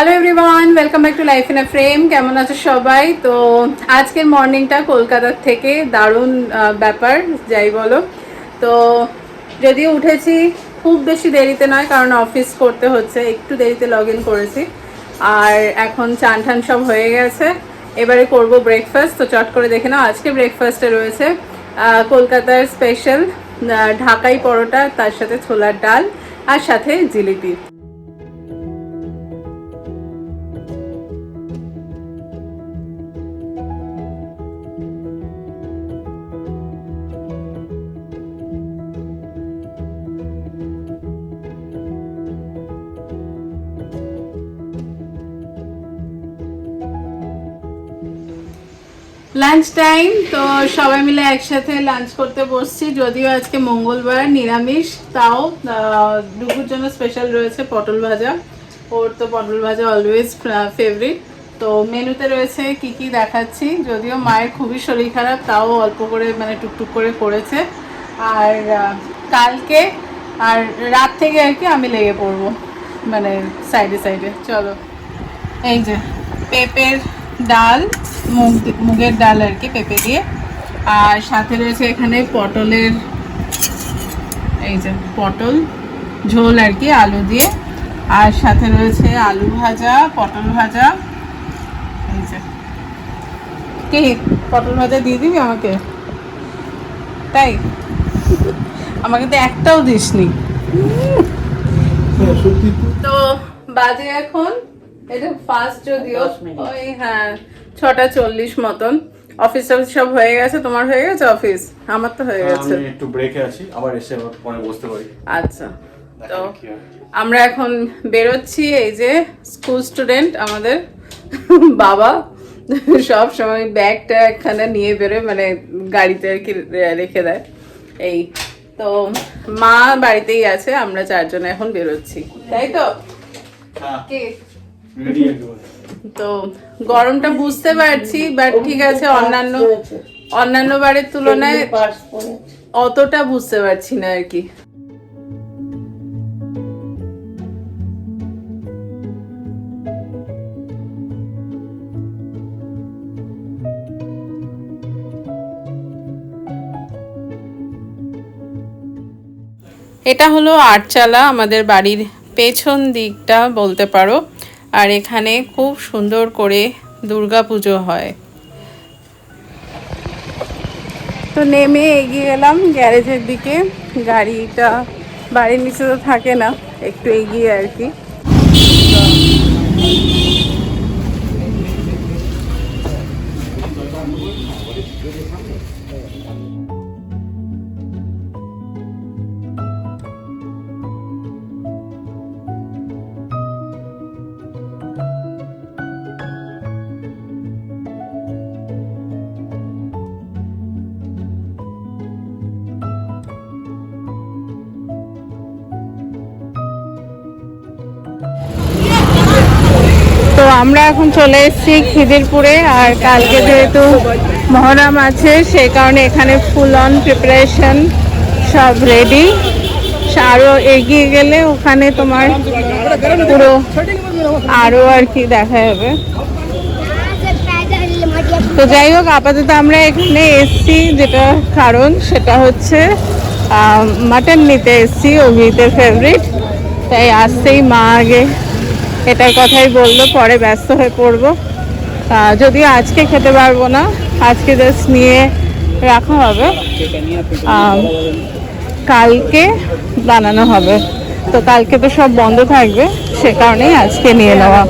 Hello everyone welcome back to life in a frame কেমন আছো সবাই? তো আজকের মর্নিংটা কলকাতার থেকে দারুণ ব্যাপার, যাই বলো। তো যদিও উঠেছি খুব বেশি দেরিতে নয়, কারণ অফিস করতে হচ্ছে, একটু দেরিতে লগ ইন করেছি। আর এখন চান ঠান সব হয়ে গেছে। এবারে করব ব্রেকফাস্ট তো চট করে দেখে নাও, আজকে ব্রেকফাস্টে রয়েছে কলকাতার স্পেশাল ঢাকাই পরোটা, তার সাথে ছোলার ডাল, আর সাথে জিলিপি। লাঞ্চ টাইম তো সবাই মিলে একসাথে লাঞ্চ করতে বসছি। যদিও আজকে মঙ্গলবার, নিরামিষ, তাও ডুগুর জন্য স্পেশাল রয়েছে পটল ভাজা। ওর তো পটল ভাজা অলওয়েজ ফেভারিট তো মেনুতে রয়েছে কি কি দেখাচ্ছি। যদিও মায়ের খুবই শরীর খারাপ, তাও অল্প করে মানে টুকটুক করে করেছে। আর কালকে, আর রাত থেকে আর কি আমি লেগে পড়ব। মানে সাইডে সাইডে চলো। এই যে, পেঁপের ডাল মুগ মুগের ডাল আর কি পেঁপে দিয়ে। আর সাথে রয়েছে এখানে পটলের এই যে পটল ঝোল আর কি আলু দিয়ে। আর সাথে রয়েছে আলু ভাজা পটল ভাজা। এই যে। কে? পটল ভাজা দিয়ে দিবি আমাকে? তাই? আমাকে তো একটাও দিসনি। তো বাজে এখন এটা ফার্স্ট যদিও ওই হ্যাঁ ছটা চল্লিশ মতন। অফিস টফিস সব হয়ে গেছে? তোমার হয়ে গেছে অফিস আমার তো হয়ে গেছে। আমি একটু ব্রেকে আছি আবার এসে পরে বসতে পারি। আচ্ছা তো হয়। আমরা এখন বেরোচ্ছি এই যে স্কুল স্টুডেন্ট আমাদের বাবা। সব সময় ব্যাগটা এখানে নিয়ে বেরোয় মানে গাড়িতে আর কি রেখে দেয়। এই তো মা বাড়িতেই আছে আমরা চারজন এখন বেরোচ্ছি। তাই তো? হ্যাঁ। তো গরমটা বুঝতে পারছি বাট ঠিক আছে, অন্যান্য অন্যান্য বারের তুলনায় অতটা বুঝতে পারছি না আর কি। এটা হলো আটচালা, আমাদের বাড়ির পেছন দিকটা বলতে পারো। আর এখানে খুব সুন্দর করে দুর্গা পুজো হয়। তো নেমে এগিয়ে গেলাম গ্যারেজের দিকে। গাড়িটা, বাড়ির নিচে তো থাকে না, একটু এগিয়ে আর কি। তো আমরা এখন চলে এসেছি খিদিরপুরে আর কালকে যেহেতু মহরম আছে সেই কারণে এখানে ফুল অন প্রিপারেশন সব রেডি আরও এগিয়ে গেলে ওখানে তোমার পুরো আরও আর কি দেখা যাবে। তো যাই হোক, আপাতত আমরা এখানে এসছি, যেটা কারণ সেটা হচ্ছে মাটন নিতে এসছি, অভিজিতের ফেভারিট তাই আসতেই মা আগে এটার কথাই বলল, পরে ব্যস্ত হয়ে পড়ব। যদিও আজকে খেতে পারব না, আজকে জাস্ট নিয়ে রাখা হবে। কালকে বানানো হবে। তো কালকে তো সব বন্ধ থাকবে, সে কারণেই আজকে নিয়ে নেওয়া।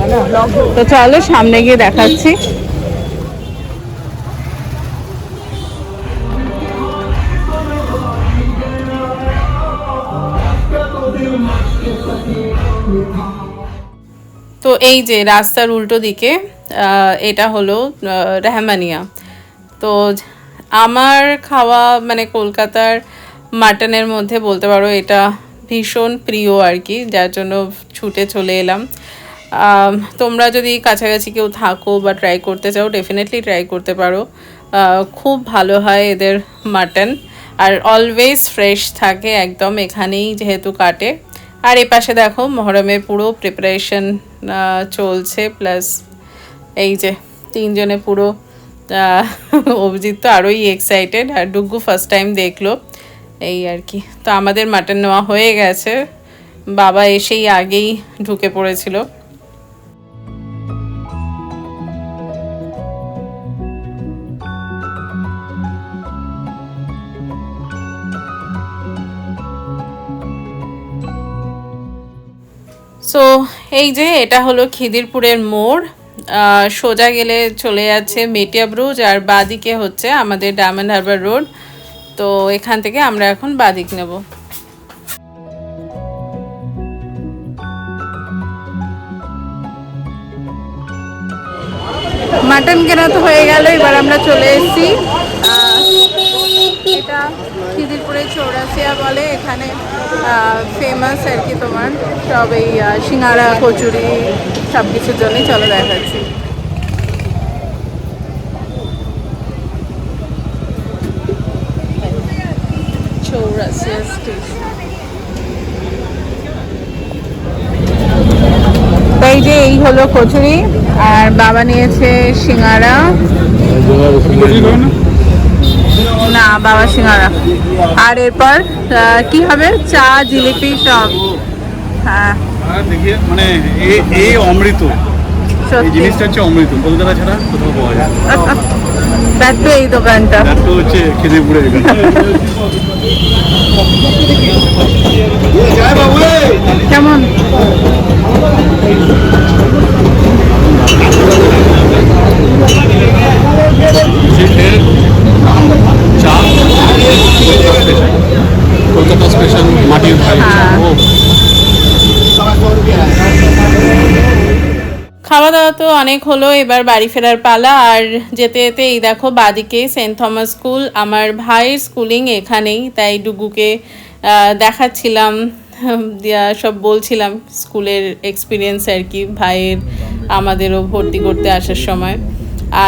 তো চলো সামনে গিয়ে দেখাচ্ছি। তো এই যে রাস্তার উল্টো দিকে এটা হলো রেহমানিয়া। তো আমার খাওয়া মানে কলকাতার মাটনের মধ্যে বলতে পারো এটা ভীষণ প্রিয় আর কি, যার জন্য ছুটে চলে এলাম। তোমরা যদি কাছাকাছি কেউ থাকো বা ট্রাই করতে চাও ডেফিনেটলি ট্রাই করতে পারো। খুব ভালো হয় এদের মাটন। আর অলওয়েজ ফ্রেশ থাকে, একদম এখানেই যেহেতু কাটে। আর এ পাশে দেখো মহরমের পুরো প্রিপারেশন চলছে প্লাস এই যে তিনজনে পুরো অভিজিৎ তো আরোই এক্সাইটেড আর ডুগু ফার্স্ট টাইম দেখল, এই আর কি। তো আমাদের মাটন নেওয়া হয়ে গেছে, বাবা এসেই আগেই ঢুকে পড়েছিল। সো এই যে এটা হলো খিদিরপুরের মোড় সোজা গেলে চলে যাচ্ছে মেটিয়া ব্রুজ আর বাদিকে হচ্ছে আমাদের ডায়মন্ড হারবার রোড। তো এখান থেকে আমরা এখন বাদিক নেব। মাটন কেনা তো হয়ে গেল, এবার আমরা চলে এসেছি। এটা খিদিরপুরে চৌরাসিয়া বলে, এখানে ফেমাস আর কি তোমার? সব এই সিঙ্গারা, কচুরি সব কিছুর জন্যই চলো দেখাচ্ছি এই যে, এই হলো কচুরি, আর বাবা নিয়েছে সিঙ্গারা। না বাবা সিঙ্গারা। আর এরপর কি হবে? চা জিলিপি সব। হ্যাঁ। মানে এই অমৃত জিনিসটা হচ্ছে অমৃত। কলকাতা ছাড়া কোথাও পাওয়া যায় না। দেখ তো এই দোকানটা। হচ্ছে খিদিরপুরের এখানে কেমন জিপের চা কলকাতা স্পেশাল মাটির ভাই হ্যাঁ। ও খাওয়া দাওয়া তো অনেক হলো, এবার বাড়ি ফেরার পালা। আর যেতে যেতে এই দেখো বাদিকে সেন্ট থমাস স্কুল আমার ভাইয়ের স্কুলিং এখানেই। তাই ডুগুকে দেখাচ্ছিলাম সব বলছিলাম স্কুলের এক্সপিরিয়েন্স আর কি, ভাইয়ের আমাদেরও ভর্তি করতে আসার সময়।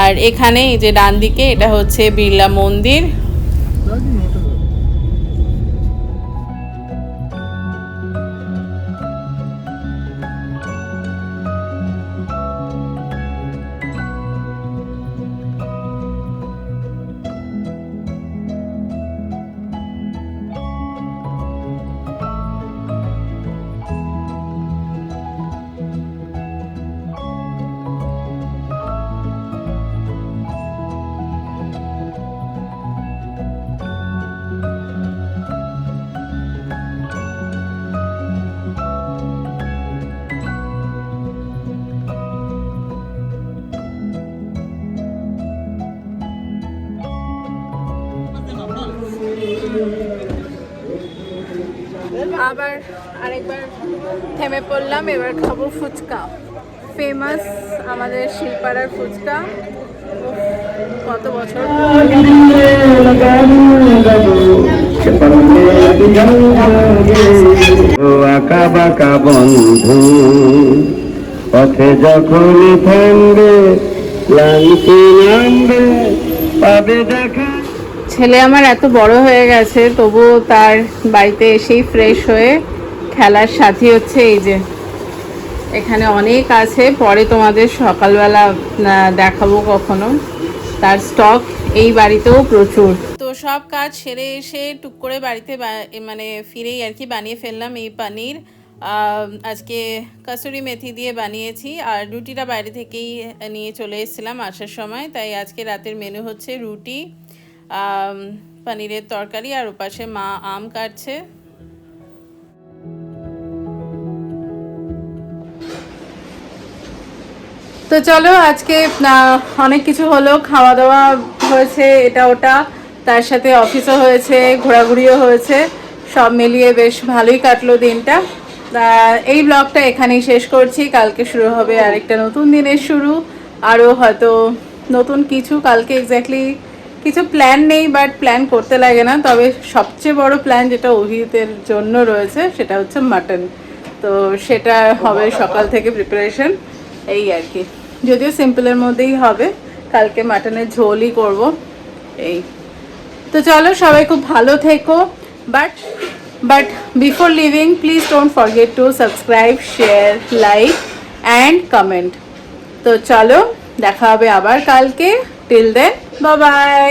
আর এখানে যে ডান দিকে এটা হচ্ছে বিড়লা মন্দির। আরেকবার থেমে পড়লাম এবার খাব ফুচকা। ফেমাস আমাদের শিলপাড়ার ফুচকা। কত বছর আঁকা বাঁকা বন্ধু পথে যখনই থামবে ক্লান্তি নামবে পাবে দেখা। ছেলে আমার এত বড় হয়ে গেছে তবুও তার বাড়িতে এসেই ফ্রেশ হয়ে খেলার সাথী হচ্ছে এই যে। এখানে অনেক আছে, পরে তোমাদের সকালবেলা দেখাবো কখনো। তার স্টক এই বাড়িতেও প্রচুর। তো সব কাজ সেরে এসে টুক করে বাড়িতে মানে ফিরেই আর কি বানিয়ে ফেললাম এই পানির। আজকে কাসুরি মেথি দিয়ে বানিয়েছি, আর রুটিটা বাইরে থেকেই নিয়ে চলে এসেছিলাম আসার সময়। তাই আজকে রাতের মেনু হচ্ছে রুটি পনিরের তরকারি, আর ওপাশে মা আম কাটছে। তো চলো, আজকে অনেক কিছু হলো খাওয়া দাওয়া হয়েছে, এটা ওটা, তার সাথে অফিসও হয়েছে, ঘোরাঘুরিও হয়েছে, সব মিলিয়ে বেশ ভালোই কাটলো দিনটা। এই ব্লগটা এখানেই শেষ করছি, কালকে শুরু হবে আরেকটা নতুন দিনের শুরু, আরও হয়তো নতুন কিছু, কালকে এক্স্যাক্টলি কিছু প্ল্যান নেই বাট প্ল্যান করতে লাগে না, তবে সবচেয়ে বড় প্ল্যান যেটা অভিজিতের জন্য রয়েছে, সেটা হচ্ছে মাটন তো সেটা হবে সকাল থেকে প্রিপারেশন এই আর কি। যদিও সিম্পলের মধ্যেই হবে, কালকে মাটনের ঝোলই করব, এই। তো চলো সবাই খুব ভালো থেকো but but before leaving please don't forget to subscribe share like and comment তো চলো, দেখা হবে আবার কালকে। Till then by